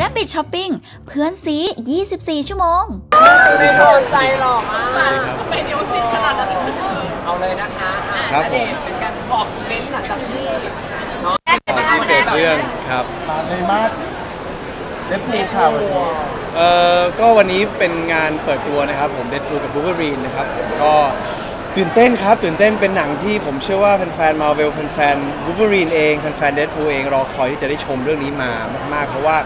Rabbit Shopping เพื่อนซี 24 ชั่วโมง ไม่โดนใจหรอกอะเป็นยูสิตขนาดนั้นเลยเอาเลยนะคะอะครับณเดชน์เป็นการออกอีเวนต์หลังจากที่เนาะที่เกิดเรื่องครับมาในมาสเล็บพูข่าววันนี้เอ่อก็วันนี้เป็นงานเปิดตัวนะครับผมเด p พูกับบูเ e อรีนนะครับผมก็ ตื่นเต้นครับ ตื่นเต้นเป็นหนังที่ผมเชื่อว่าแฟนๆมาเวลแฟนๆบูเ e อรีนเองแฟนๆเด p พูเองรอคอยที่จะได้ชมเรื่องนี้มามากๆ เพราะว่า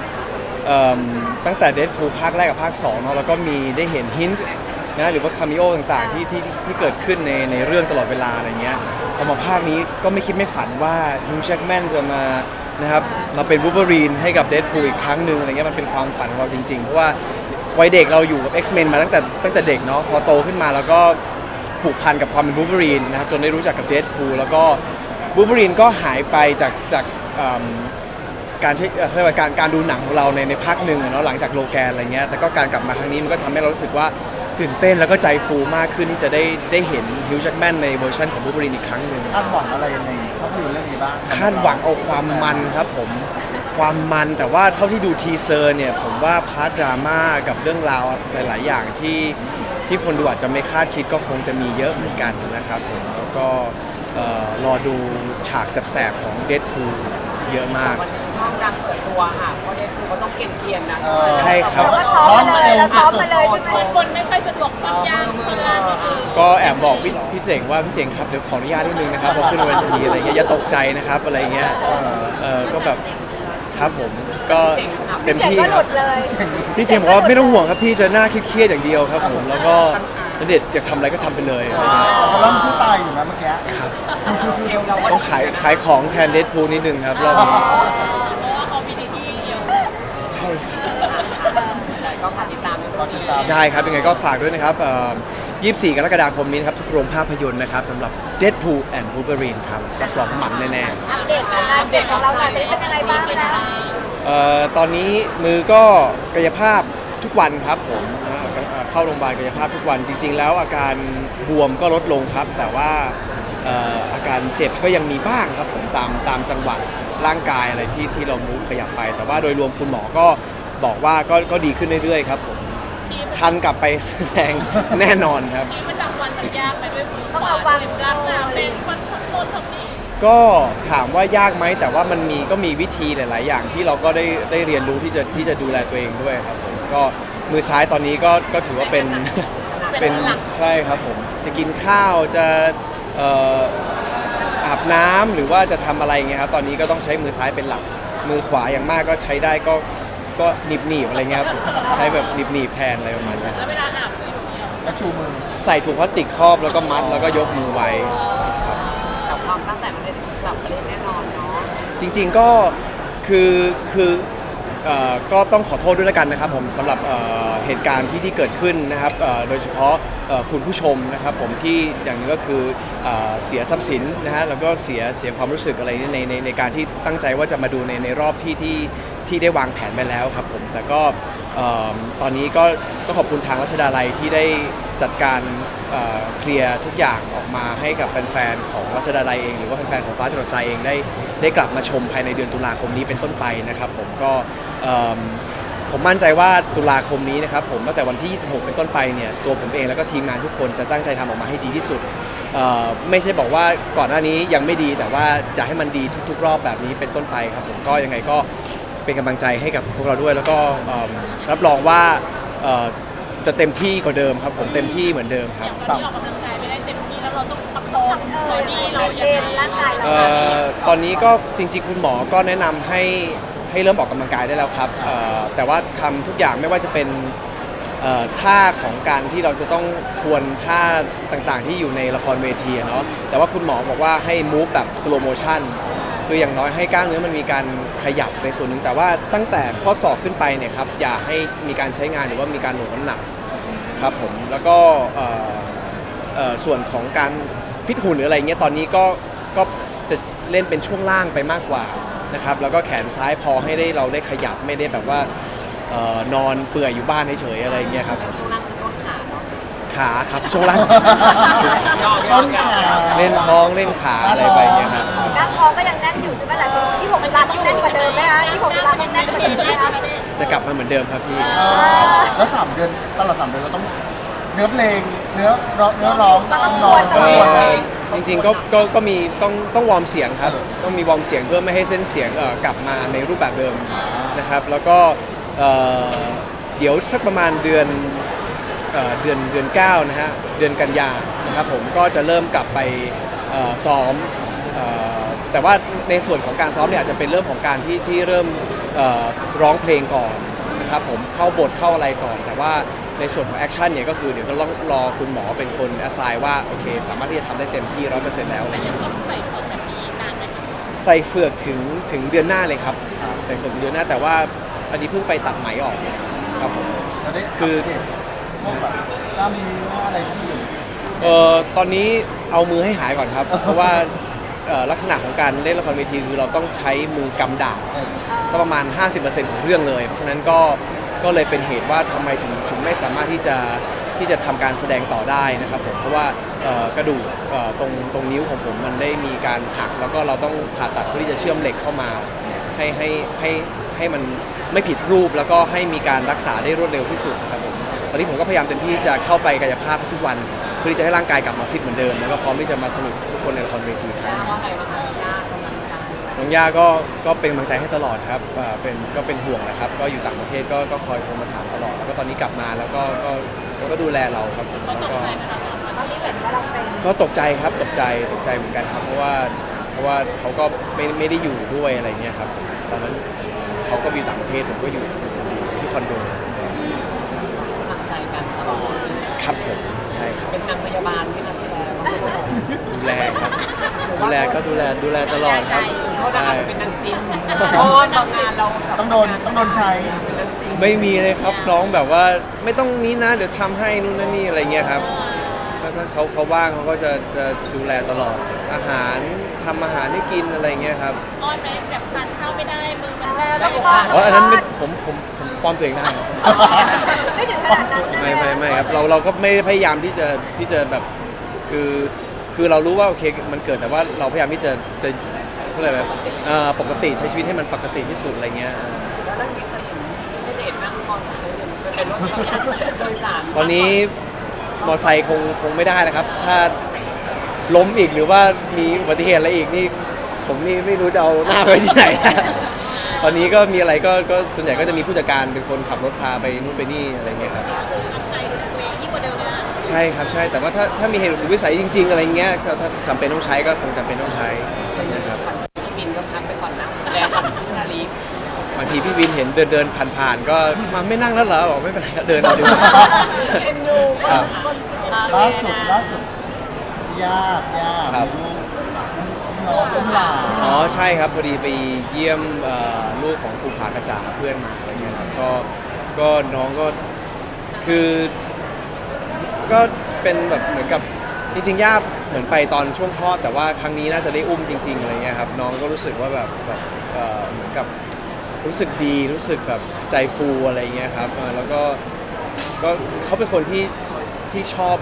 เอิ่มตั้งแต่เด p พูภาคแรกกับภาค2เนาะแล้วก็มีได้เห็นฮินต์นะหรือว่าคาเมโอต่างๆที่ที่ที่เกิดขึ้นในในเรื่องตลอดเวลาอะไรเงี้ยพอมาภาคนี้ก็ไม่คิดไม่ฝันว่าฮิวแจ็คแมนจะมานะครับมาเป็นบูเ e อรีนให้กับเด p พูอีกครั้งหนึ่งอะไรเงี้ยมันเป็นความฝันของเราจริงๆเพราะว่าวัยเด็กเราอยู่กับ X-Men มาตั้งแต่ตั้งแต่เด็กเนาะพอโตขึ้นมาแล้วก็ ผูกพันกับความเป็นบูเ e อรีนนะครับจนได้รู้จักกับเด p พูแล้วก็บูเ e อรีนก็หายไปจากจากเอิ่มการใช้เอ่อเขาเรียกว่าการการดูหนังของเราในในภาคหนึ่งอะเนาะหลังจากโลแกนอะไรเงี้ยแต่ก็การกลับมาครั้งนี้มันก็ทำให้เรารู้สึกว่าตื่นเต้นแล้วก็ใจฟูมากขึ้นที่จะได้ได้เห็นฮิวจ์แจ็คแมนในเวอร์ชันของบูเบอรีนอีกครั้งหนึ่ง คาดหวังอะไรในภาพยนตร์เรื่องนี้บ้างคาดหวังเอาความมันครับผมความมันแต่ว่าเท่าที่ดูทีเซอร์เนี่ย ผมว่าพาร์ทดราม่ากับเรื่องราวหลาย ๆ อย่างที่ ที่คนดูอาจจะไม่คาดคิดก็คงจะมีเยอะเหมือนกันนะครับผมแล้วก็เอ่อรอดูฉากแสบๆของเดดพูเยอะมากวันนี้ช่องดังเปิดตัวค่ะ เพราะเดชเขาต้องเก่งเกียนๆนะเออใช่ครับร้อนมาเลยแล้วซ้อมมาเลยคนไม่ค่อยสะดวกปั๊มยางทำงานก็คือก็แอบบอกพี่พี่เจ๋งว่าพี่เจ๋งครับเดี๋ยวขออนุญาตนิดนึงนะครับพอขึ้นเวทีอะไรเงี้ยอย่าตกใจนะครับอะไรเงี้ยเออก็แบบ ครับผมก็เต็มที่ครับพี่เจ๋งบอกว่าไม่ต้องห่วงครับพี่จะหน้าเครียดๆอย่างเดียวครับผมแล้วก็ณเดชน์จะทำอะไรก็ทำไปเลยอะไรเงี้ยแต่เขาล่ำที่ตายอยู่นะเมื่อกี้ครับเอวเราต้องขายขายของแทนเดดพูนิดนึงครับรอบนี้เพราะว่าเขามีดีที่เดียวใช่ครับก็ฝากติดตามในก็เรื่องติดนี้ตามได้ครับยังไงก็ฝากด้วยนะครับเอ่อ 24 กรกฎาคมนี้นะครับ ทุกโรงภาพยนตร์นะครับสำหรับ Deadpool and Wolverine ครับรับรองมันแน่ๆอัปเดตงานเด็กของเราหน่อยเป็นยังไงบ้างนะเอ่อตอนนี้มือก็กายภาพทุกวันครับผมนะเอ่อเข้าโรงพยาบาลกายภาพทุกวันจริง ๆ แล้วอาการบวมก็ลดลงครับ แต่ว่าเอ่ออาการเจ็บก็ยังมีบ้างครับผมตามตามจังหวะร่างกายอะไรที่ที่เรา move ขยับไป แต่ว่าโดยรวมคุณหมอก็บอกว่าก็ก็ดีขึ้นเรื่อยๆครับผมชีวิต ทันกลับไปแสดงแน่นอนครับประจำวันมันยากไปด้วยต้องเอาวางรักษาเป็นคนทำต้นทำนี่ก็ถามว่ายากไหมแต่ว่ามันมีก็มีวิธีหลาย ๆ อย่างที่เราก็ได้ได้เรียนรู้ที่จะที่จะดูแลตัวเองด้วยครับผมก็มือซ้ายตอนนี้ก็ก็ถือว่าเป็น เป็นใช่ครับผมจะกินข้าวจะเอ่ออาบน้ำหรือว่าจะทำอะไรเงี้ยครับตอนนี้ก็ต้องใช้มือซ้ายเป็นหลัก มือขวาอย่างมากก็ใช้ได้ก็ ก็หนีบหนีบๆอะไรเงี้ยครับใช้แบบหนีบหนีบๆแทนอะไรประมาณนี้แล้วเวลาอาบก็อยู่เนี่ยและชูมือใส่ถุงพลาสติกครอบแล้วก็มัดแล้วก็ยกมือไว้ แต่ความตั้งใจมันได้กลับมาเล่นแน่นอนเนาะจริงๆก็คือคือ เอ่อก็ต้องขอโทษด้วยแล้วกันนะครับผมสำหรับเอ่อเหตุการณ์ที่ที่เกิดขึ้นนะครับเอ่อโดยเฉพาะเอ่อคุณผู้ชมนะครับผมที่อย่างหนึงก็คือเอ่อเสียทรัพย์สินนะฮะแล้วก็เสียเสียความรู้สึกอะไรในในในการที่ตั้งใจว่าจะมาดูในในรอบที่ที่ที่ได้วางแผนไปแล้วครับผมแต่ก็เอ่อตอนนี้ก็ต้องขอบคุณทางรัชดาลัยที่ได้ จัดการเคลียร์ทุกอย่างออกมาให้กับแฟนๆ ของรัชดาลัยเอง หรือว่าแฟนๆ ของฟ้าจรดทรายเองได้ได้กลับมาชมภายในเดือนตุลาคมนี้เป็นต้นไปนะครับผมก็ผมมั่นใจว่าตุลาคมนี้นะครับผมตั้งแต่วันที่ 26 เป็นต้นไปเนี่ยตัวผมเองแล้วก็ทีมงานทุกคนจะตั้งใจทำออกมาให้ดีที่สุดไม่ใช่บอกว่าก่อนหน้านี้ยังไม่ดีแต่ว่าจะให้มันดีทุก ๆ รอบแบบนี้เป็นต้นไปครับผมก็ยังไงก็เป็นกำลังใจให้กับพวกเราด้วย แล้วก็รับรองว่า จะเต็มที่กว่าเดิมครับ ผมเต็มที่เหมือนเดิมครับวันนี้ออกกำลังกายไม่ได้เต็มที่แล้วเราต้องประคองบอดี้เรายังไงร่างกายเราเอ่อตอนนี้ก็จริงๆ คุณหมอก็แนะนำให้ให้เริ่มออกกำลังกายได้แล้วครับเอ่อแต่ว่าทำทุกอย่างไม่ว่าจะเป็นเอ่อท่าของการที่เราจะต้องทวนท่าต่างๆ ที่อยู่ในละครเวทีอะเนาะแต่ว่าคุณหมอบอกว่าให้ move แบบ slow motion คืออย่างน้อยให้กล้ามเนื้อมันมีการขยับในส่วนหนึ่งแต่ว่าตั้งแต่ข้อศอกขึ้นไปเนี่ยครับอย่าให้มีการใช้งานหรือว่ามีการโหลดน้ำหนัก ครับผมแล้วก็เอ่อเอ่อส่วนของการฟิตหุ่นหรืออะไรเงี้ยตอนนี้ก็ก็จะเล่นเป็นช่วงล่างไปมากกว่านะครับแล้วก็แขนซ้ายพอให้ได้เราได้ขยับไม่ได้แบบว่าเอ่อนอนเปื่อยอยู่บ้านเฉยๆอะไรเงี้ยครับช่วงนั่งคือต้นขาเนาะขาครับช่วงล่างยอกยต้อกนยอขากเล่นท้องเล่นขาอะไรไปเงี้ยครับองก็ยังแน่นอยู่ใช่ไหมหลายคนที่ผมเป็นร้านต้องแน่นกว่าเดิมไหมคะที่ผมเป็นร้านต้องแน่นกว่าเดิมไหมคะ จะกลับมาเหมือนเดิมครับพี่เออแล้วสามเดือนตลอดสามเดือนเราต้องเนื้อเพลงเนื้อร้องเนื้อร้องต้องนอนเอต้องนอนอจริงๆก็ก็ก็มีต้องต้องวอร์มเสียงครับต้องมีวอร์มเสียงเพื่อไม่ให้เส้นเสียงเอ่อกลับมาในรูปแบบเดิมนะครับ แล้วก็เอ่อเดี๋ยวสักประมาณเดือนเอ่อเดือนเดือน9นะฮะเดือนกันยานะครับผมก็จะเริ่มกลับไปเอ่อซ้อมเอ่อ แต่ว่าในส่วนของการซ้อมเนี่ยอาจจะเป็นเรื่องของการที่ที่เริ่มเอ่อร้องเพลงก่อนนะครับผมเข้าบทเข้าอะไรก่อน แต่ว่าในส่วนของแอคชั่นเนี่ยก็คือเดี๋ยวจะต้องรอคุณหมอเป็นคนแอสไซน์ว่าโอเค สามารถที่จะทำได้เต็มที่ร้อยเปอร์เซ็นต์แล้ว แต่ยังต้องใส่ของแบบนี้นานไหมคะใส่เฟือกถึงถึงเดือนหน้าเลยครับ ใส่เฟือกถึงเดือนหน้าแต่ว่าอันนี้เพิ่งไปตัดไหมออกครับผม เราได้คือ ปเดตพวกแบบกล้ามเนื้ออะไรที่อยู่ เอ่อตอนนี้เอามือให้หายก่อนครับ เพราะว่า เอ่อลักษณะของการเล่นละครเวทีคือเราต้องใช้มือกำดาบเออสักประมาณ 50%ของเรื่องเลย เพราะฉะนั้นก็ก็เลยเป็นเหตุว่าทำไมถึงถึงไม่สามารถที่จะที่จะทำการแสดงต่อได้นะครับผมเพราะว่าเอ่อกระดูกเอ่อตรงตรงนิ้วของผมมันได้มีการหักแล้วก็เราต้องผ่าตัดเพื่อที่จะเชื่อมเหล็กเข้ามาให้ให้ให้ให้มันไม่ผิดรูปแล้วก็ให้มีการรักษาได้รวดเร็วที่สุดครับผมตอนนี้ผมก็พยายามเต็มที่จะเข้าไปกายภาพทุกวันเพื่อที่จะให้ร่างกายกลับมาฟิตเหมือนเดิมแล้วก็พร้อมที่จะมาสนุกทุกคนในละครเวทีครับว่าไงบ้างคะยากกำลังใจน้องย่าก็ก็เป็นกำลังใจให้ตลอดครับอ่าเป็นก็เป็นห่วงนะครับ ก็อยู่ต่างประเทศก็ก็คอยโทรมาถามตลอด แล้วก็ตอนนี้กลับมาแล้วก็ก็ก็ก็ดูแลเราครับผมเขาตแล้วกก็ใจไหมคะตอนนี้เห็นว่าเราเป็นก็ตกใจครับตกใจตกใจเหมือนกันครับ เพราะว่าเพราะว่าเขาก็ไม่ไม่ได้อยู่ด้วยอะไรเงี้ยครับตอนนั้นเขาก็อยู่ต่างประเทศผมก็อยู่อยู่ที่คอนโด กำลังใจกันตลอด ครับผมใช่ครับ เป็นนางพยาบาลที่นักแสดง ดูแลครับ ดูแลก็ดูแลดูแลตลอดครับเขาดังใช่เป็นนางซิมเพราะว่าบางงานเราต้องโดนต้องโดนใช้เป็นนางซิมไม่มีเลยครับน้องแบบว่าไม่ต้องนี้นะ เดี๋ยวทำให้นู่นนั่นนี่อะไรเงี้ยครับก็ถ้าเขาเขาว่างเขาก็จะจะดูแลตลอดอาหารทำอาหารให้กินอะไรเงี้ยครับอ้อนไหมแบบทานข้าวไม่ได้มือมันเออแบต้บองป้อนอ๋ออันนั้นไม่ผมผมผมปลอมตัวเองได้ครับไม่ถึงขนาดนั้นไม่ไม่ไม่ครับเราเราก็ไม่ได้พยายามที่จะที่จะแบบคือ คือเรารู้ว่าโอเคมันเกิดแต่ว่าเราพยายามที่จะจะอะไรแบบปกติใช้ชีวิตให้มันปกติที่สุดอะไรเงี้ย แล้วเรื่องนี้เคยเห็นไม่เด็ดนั่งมอเตอร์ไซค์เป็นรถโดยสารตอนนี้มอไซค์คงคงไม่ได้แล้วครับ ถ้าล้มอีกหรือว่ามีอุบัติเหตุอะไรอีกนี่ผมนี่ไม่รู้จะเอาหน้าไปที่ไหน ตอนนี้ก็มีอะไรก็ก็ส่วนใหญ่ก็จะมีผู้จัดการเป็นคนขับรถพาไปนู่นไปนี่อะไรเงี้ยครับ ช่ครับใช่แต่ว่าถ้าถ้ามีเหตุสุดวิสัยจริง ๆ อะไรเงี้ยก็ถ้าจำเป็นต้องใช้ก็คงจำเป็นต้องใช้นะครับพี่บินก็พักไปก่อนนะแดงกับพี่ชาลีบางทีพี่วินเห็นเดินเดินผ่านๆก็มาไม่นั่งแล้วเหรอบอกไม่เป็นไรก็เดินเอาดีกว่าเอ็นดูครับ ล่าสุดล่าสุดยากยากครับ มีลูกน้องเป็นหลานอ๋อใช่ครับพอดีไปเยี่ยมเอ่อลูกของครูผากระจาเพื่อนมาอะไรเงี้ยครับก็ก็น้องก็คือ ก็เป็นแบบเหมือนกับจริงๆย่าเหมือนไปตอนช่วงคลอดแต่ว่าครั้งนี้น่าจะได้อุ้มจริง ๆอะไรเงี้ยครับน้องก็รู้สึกว่าแบบแบบเอ่อเหมือนกับรู้สึกดีรู้สึกแบบใจฟูอะไรเงี้ยครับเออแล้วก็ก็เขาเป็นคนที่ที่ชอบ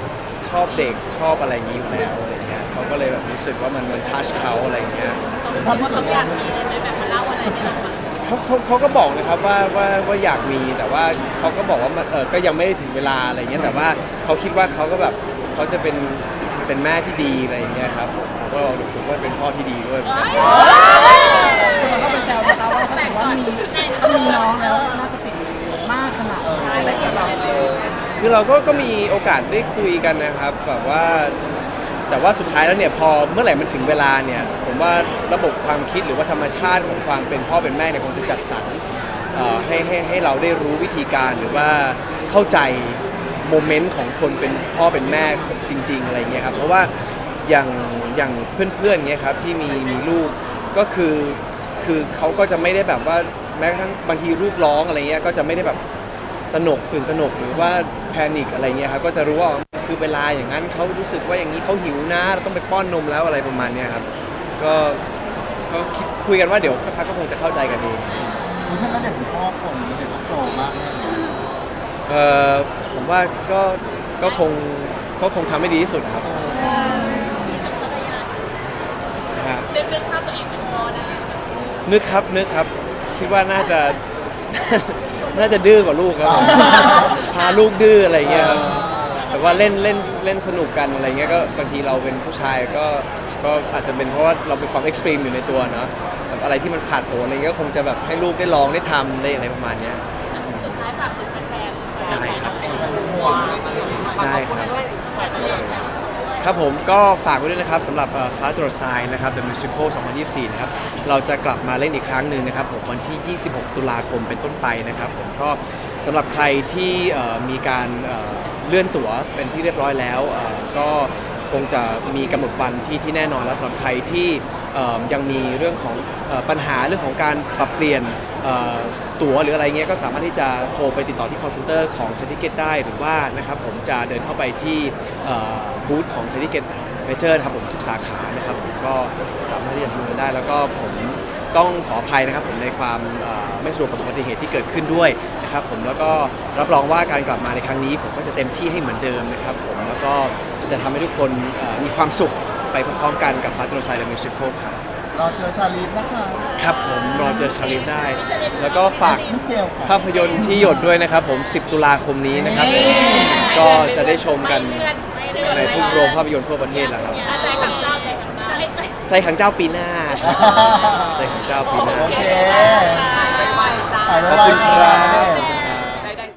ชอบเด็กชอบอะไรอย่างนี้อยู่แล้วอะไรเงี้ยเขาก็เลยแบบรู้สึกว่ามันมันทัชเขาอะไรเงี้ย เขารู้สึกว่าเขาอยากมีอะไรไหมแบบมาเล่าอะไรเนี่ยหรอคะ เขาเขาเขาก็บอกนะครับว่าว่าว่าอยากมีแต่ว่าเขาก็บอกว่ามันเออก็ยังไม่ได้ถึงเวลาอะไรเงี้ยแต่ว่าเขาคิดว่าเขาก็แบบเขาจะเป็นเป็นแม่ที่ดีอะไรอย่างเงี้ยครับผมก็ผมก็เป็นพ่อที่ดีด้วยคนก็ไปแซวนะคะว่าถ้าแต่ถือก่ว่าอนมีแต่ถ้ามีน้องแล้วน่าจะติดมากขนาดไหนอะไรแบบนี้คือเราก็ก็มีโอกาสได้คุยกันนะครับแบบว่า แต่ว่าสุดท้ายแล้วเนี่ยพอเมื่อไหร่มันถึงเวลาเนี่ยผมว่าระบบความคิดหรือว่าธรรมชาติของความเป็นพ่อเป็นแม่เนี่ยคงจะจัดสรรให้ให้ให้เราได้รู้วิธีการหรือว่าเข้าใจโมเมนต์ของคนเป็นพ่อเป็นแม่จริง ๆ อะไรเงี้ยครับเพราะว่าอย่างอย่างเพื่อนๆเงี้ยครับที่มีมีลูกก็คือคือเขาก็จะไม่ได้แบบว่าแม้กระทั่งบางทีลูกร้องอะไรเงี้ยก็จะไม่ได้แบบตนกตื่นตนกหรือว่าแพนิคอะไรเงี้ยครับก็จะรู้ว่า คือเวลาอย่างนั้นเขารู้สึกว่าอย่างนี้เขาหิวนะเราต้องไปป้อนนมแล้วอะไรประมาณเนี้ยครับก็ก็คิดคุยกันว่าเดี๋ยวสักพักก็คงจะเข้าใจกันเองคุณท่านเด็กคุณพ่อคนเด็กโตมากแน่เลยเออผมว่าก็ก็คงก็คงทำให้ดีที่สุดนะครับนะฮะเรื่องเรื่องภาพตัวเองเป็นนึกครับนึกครับ คิดว่าน่าจะน่าจะดื้อกว่าลูกครับผมพาลูกดื้ออะไรเงี้ยครับแต่ ว่าเล่นเล่นเล่นสนุกกันอะไรเงี้ยก็บางทีเราเป็นผู้ชายก็ก็อาจจะเป็นเพราะว่าเราเป็นความเอ็กซ์ตรีมอยู่ในตัวเนาะแบบอะไรที่มันผ่านโผล่อะไรเงี้ยก็คงจะแบบให้ลูกได้ลองได้ทำได้อะไรประมาณเนี้ย สุดท้ายฝากถึงแฟนๆได้ครับห่วงได้ครับ ครับผมก็ฝากไว้ด้วยนะครับสำหรับฟ้าจรดทรายนะครับ The Musical 2024 นะครับ เราจะกลับมาเล่นอีกครั้งหนึ่งนะครับผมวันที่ 26 ตุลาคมเป็นต้นไปนะครับผมก็สำหรับใครที่เอ่อมีการเอ่อเลื่อนตั๋วเป็นที่เรียบร้อยแล้วเอ่อก็คงจะมีกำหนดวันที่ที่แน่นอนแล้วสำหรับใครที่เอ่อยังมีเรื่องของเอ่อปัญหาเรื่องของการปรับเปลี่ยนเอ่อ ตั๋วหรืออะไรเงี้ยก็สามารถที่จะโทรไปติดต่อที่ call center ของ t ท i เก t ได้หรือว่านะครับผมจะเดินเข้าไปที่บูธของ t ท i เก t เมเจอร์นะครับผมทุกสาขานะครับผมก็สามารถที่จะทำงานได้ แล้วก็ผมต้องขออภัยนะครับผมในความไม่สะดวกกับอุบัติเหตุที่เกิดขึ้นด้วยนะครับผมแล้วก็รับรองว่าการกลับมาในครั้งนี้ ผมก็จะเต็มที่ให้เหมือนเดิมนะครับผมแล้วก็จะทำให้ทุกคนมีความสุขไปพร้อมๆกันกับฟ้าจรดทรายและมิวสิควลครับ ราเจอชาลีฟนะคะครับผมรอเจอชาลิฟได้ แล้วก็ฝากพี่เจลค่ะ ภาพยนตร์ที่หยดด้วยนะครับผม 10 ตุลาคมนี้นะครับ ก็จะได้ชมกันในทุกโรงภาพยนตร์ทั่วประเทศแล้วครับ ใจกับเจ้าใจกับเจ้าใจขังเจ้าปีหน้าครับใจขังเจ้าปีหน้า โอเค ไปจ้าถ่ายไว้ขอบคุณครับไว้